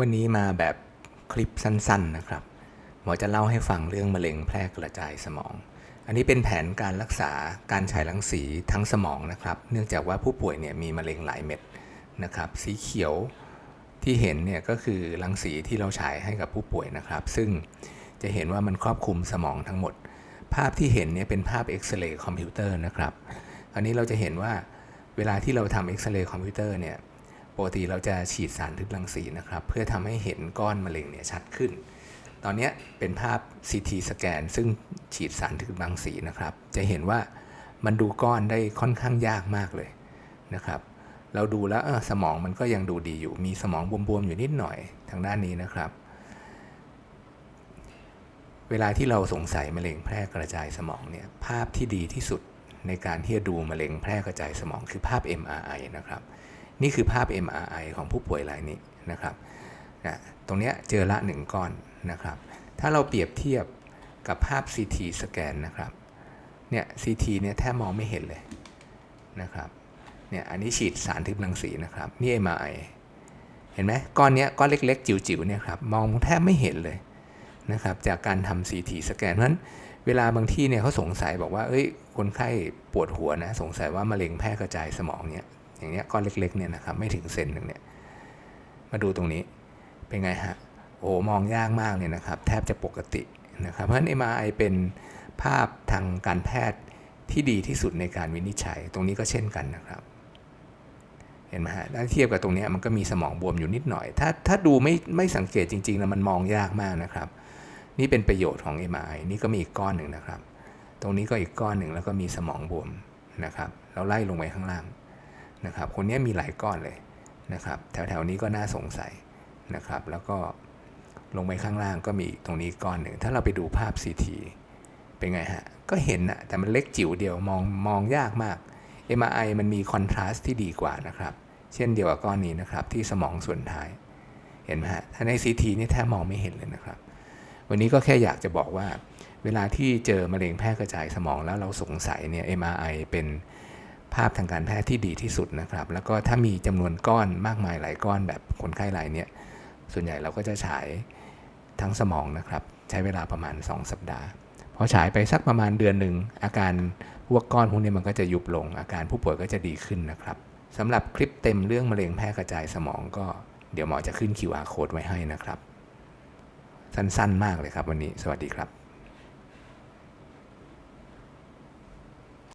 วันนี้มาแบบคลิปสั้นๆนะครับ หมอจะเล่าให้ฟังเรื่องมะเร็งแพร่กระจายสมอง อันนี้เป็นแผนการรักษาการฉายรังสีทั้งสมองนะครับ เนื่องจากว่าผู้ป่วยเนี่ยมีมะเร็งหลายเม็ดนะครับ สีเขียวที่เห็นเนี่ยก็คือรังสีที่เราฉายให้กับผู้ป่วยนะครับ ซึ่งจะเห็นว่ามันครอบคลุมสมองทั้งหมด ภาพที่เห็นเนี่ยเป็นภาพเอ็กซเรย์คอมพิวเตอร์นะครับ อันนี้เราจะเห็นว่าเวลาที่เราทำเอ็กซเรย์คอมพิวเตอร์เนี่ย ปกติเราจะฉีดสารทึบรังสีนะครับ เพื่อทำให้เห็นก้อนมะเร็งเนี่ยชัดขึ้น ตอนนี้เป็นภาพ CT สแกนซึ่งฉีดสารทึบรังสีนะครับ จะเห็นว่ามันดูก้อนได้ค่อนข้างยากมากเลยนะครับ เราดูแล้วสมองมันก็ยังดูดีอยู่ มีสมองบวมๆอยู่นิดหน่อยทางด้านนี้นะครับ เวลาที่เราสงสัยมะเร็งแพร่กระจายสมองเนี่ยภาพที่ดีที่สุดในการที่จะดูมะเร็งแพร่กระจายสมองคือภาพ MRI นะครับ นี่คือภาพ MRI ของผู้ป่วยรายนี้นะครับนะตรงเนี้ยเจอละหนึ่งก้อนนะครับ ถ้าเราเปรียบเทียบกับภาพ CT สแกนนะครับ เนี่ย CT เนี่ยแทบมองไม่เห็นเลยนะครับ เนี่ยอันนี้ฉีดสารทึบรังสีนะครับ นี่ MRI เห็นไหมก้อนเนี้ยก้อนเล็กๆ จิ๋วๆเนี่ยครับมองแทบไม่เห็นเลยนะครับจากการทำ CT สแกนเพราะฉะนั้นเวลาบางที่เนี่ยเขาสงสัยบอกว่าเอ้ยคนไข้ปวดหัวนะสงสัยว่ามะเร็งแพร่กระจายสมองเนี่ย อย่างเงี้ยก้อนเล็กๆเนี่ยนะครับไม่ถึงเซนหนึ่งเนี่ยมาดูตรงนี้เป็นไงฮะโอ้มองยากมากเลยนะครับ แทบจะปกตินะครับเพราะฉะนั้น MRI เป็นภาพทางการแพทย์ที่ดีที่สุดในการวินิจฉัย ตรงนี้ก็เช่นกันนะครับ เห็นไหมฮะถ้าเทียบกับตรงนี้มันก็มีสมองบวมอยู่นิดหน่อย ถ้าถ้าดูไม่ไม่สังเกตจริงๆนะมันมองยากมากนะครับ นี่เป็นประโยชน์ของ MRI นี่ก็มีอีกก้อนหนึ่งนะครับ ตรงนี้ก็อีกก้อนหนึ่งแล้วก็มีสมองบวมนะครับ เราไล่ลงไปข้างล่าง นะครับคนนี้มีหลายก้อนเลยนะครับแถวๆนี้ก็น่าสงสัยนะครับ แล้วก็ลงไปข้างล่างก็มีตรงนี้ก้อนหนึ่ง ถ้าเราไปดูภาพ CT เป็นไงฮะ ก็เห็นนะแต่มันเล็กจิ๋วเดียวมองมองยากมาก MRI มันมีคอนทราสต์ที่ดีกว่านะครับ เช่นเดียวกับก้อนนี้นะครับ ที่สมองส่วนท้าย เห็นไหมฮะ ถ้าใน CT นี่แทบมองไม่เห็นเลยนะครับ วันนี้ก็แค่อยากจะบอกว่า เวลาที่เจอมะเร็งแพร่กระจายสมองแล้วเราสงสัยเนี่ย MRI เป็น ภาพทางการแพทย์ที่ดีที่สุดนะครับ แล้วก็ถ้ามีจำนวนก้อนมากมายหลายก้อนแบบคนไข้รายเนี้ยส่วนใหญ่เราก็จะฉายทั้งสมองนะครับ ใช้เวลาประมาณ 2 สัปดาห์พอฉายไปสักประมาณเดือนหนึ่งอาการพวกก้อนพวกนี้มันก็จะยุบลง อาการผู้ป่วยก็จะดีขึ้นนะครับสำหรับคลิปเต็มเรื่องมะเร็งแพร่กระจายสมองก็เดี๋ยวหมอจะขึ้น QR code ไว้ให้นะครับ สั้นๆมากเลยครับวันนี้ สวัสดีครับ